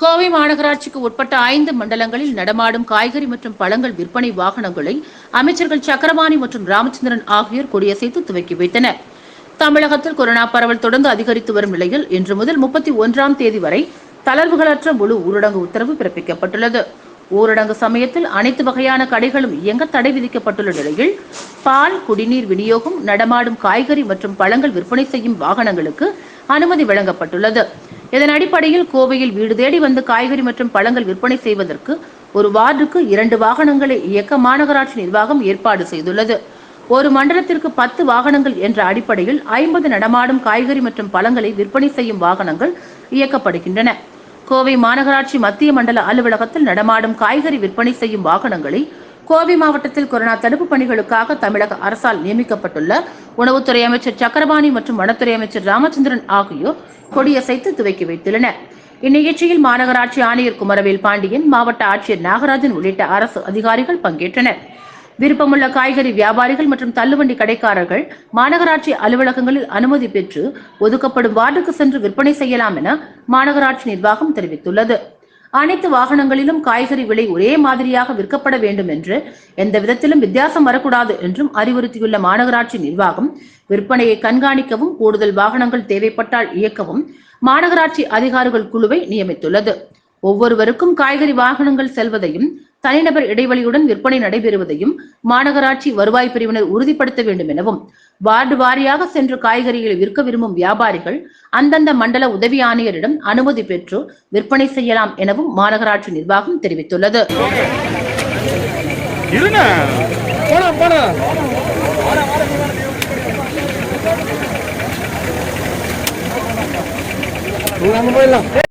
கோவை மாநகராட்சிக்கு உட்பட்ட ஐந்து மண்டலங்களில் நடமாடும் காய்கறி மற்றும் பழங்கள் விற்பனை வாகனங்களை அமைச்சர்கள் சக்கரபாணி மற்றும் ராமச்சந்திரன் ஆகியோர் கொடியசைத்து துவக்கி வைத்தனர். தமிழகத்தில் கொரோனா பரவல் தொடர்ந்து அதிகரித்து வரும் நிலையில் இன்று முதல் முப்பத்தி ஒன்றாம் தேதி வரை தளர்வுகளற்ற முழு ஊரடங்கு உத்தரவு பிறப்பிக்கப்பட்டுள்ளது. ஊரடங்கு சமயத்தில் அனைத்து வகையான கடைகளும் இயங்க தடை விதிக்கப்பட்டுள்ள நிலையில் பால் குடிநீர் விநியோகம் நடமாடும் காய்கறி மற்றும் பழங்கள் விற்பனை செய்யும் வாகனங்களுக்கு அனுமதி வழங்கப்பட்டுள்ளது. இதன் அடிப்படையில் கோவையில் வீடு தேடி வந்து காய்கறி மற்றும் பழங்கள் விற்பனை செய்வதற்கு ஒரு வார்டுக்கு இரண்டு வாகனங்களை இயக்க மாநகராட்சி நிர்வாகம் ஏற்பாடு செய்துள்ளது. ஒரு மண்டலத்திற்கு பத்து வாகனங்கள் என்ற அடிப்படையில் ஐம்பது நடமாடும் காய்கறி மற்றும் பழங்களை விற்பனை செய்யும் வாகனங்கள் இயக்கப்படுகின்றன. கோவை மாநகராட்சி மத்திய மண்டல அலுவலகத்தில் நடமாடும் காய்கறி விற்பனை செய்யும் வாகனங்களை கோவை மாவட்டத்தில் கொரோனா தடுப்பு பணிகளுக்காக தமிழக அரசால் நியமிக்கப்பட்டுள்ள உணவுத்துறை அமைச்சர் சக்கரபாணி மற்றும் வனத்துறை அமைச்சர் ராமச்சந்திரன் ஆகியோர் கொடியசைத்து துவக்கி வைத்துள்ளனர். இந்நிகழ்ச்சியில் மாநகராட்சி ஆணையர் குமரவேல் பாண்டியன் மாவட்ட ஆட்சியர் நாகராஜன் உள்ளிட்ட அரசு அதிகாரிகள் பங்கேற்றனர். விருப்பமுள்ள காய்கறி வியாபாரிகள் மற்றும் தள்ளுவண்டி கடைக்காரர்கள் மாநகராட்சி அலுவலகங்களில் அனுமதி பெற்று ஒதுக்கப்படும் வார்டுக்கு சென்று விற்பனை செய்யலாம் என மாநகராட்சி நிர்வாகம் தெரிவித்துள்ளது. அனைத்து வாகனங்களிலும் காய்கறி விலை ஒரே மாதிரியாக விற்கப்பட வேண்டும் என்று எந்த விதத்திலும் வித்தியாசம் வரக்கூடாது என்றும் அறிவுறுத்தியுள்ள மாநகராட்சி நிர்வாகம் விற்பனையை கண்காணிக்கவும் கூடுதல் வாகனங்கள் தேவைப்பட்டால் இயக்கவும் மாநகராட்சி அதிகாரிகள் குழுவை நியமித்துள்ளது. ஒவ்வொருவருக்கும் காய்கறி வாகனங்கள் செல்வதையும் தனிநபர் இடைவெளியுடன் விற்பனை நடைபெறுவதையும் மாநகராட்சி வருவாய் பிரிவினர் உறுதிப்படுத்த வேண்டும் எனவும் வார்டு வாரியாக சென்று காய்கறிகளை விற்க விரும்பும் வியாபாரிகள் அந்தந்த மண்டல உதவி ஆணையரிடம் அனுமதி பெற்று விற்பனை செய்யலாம் எனவும் மாநகராட்சி நிர்வாகம் தெரிவித்துள்ளது. போயிடலாம்.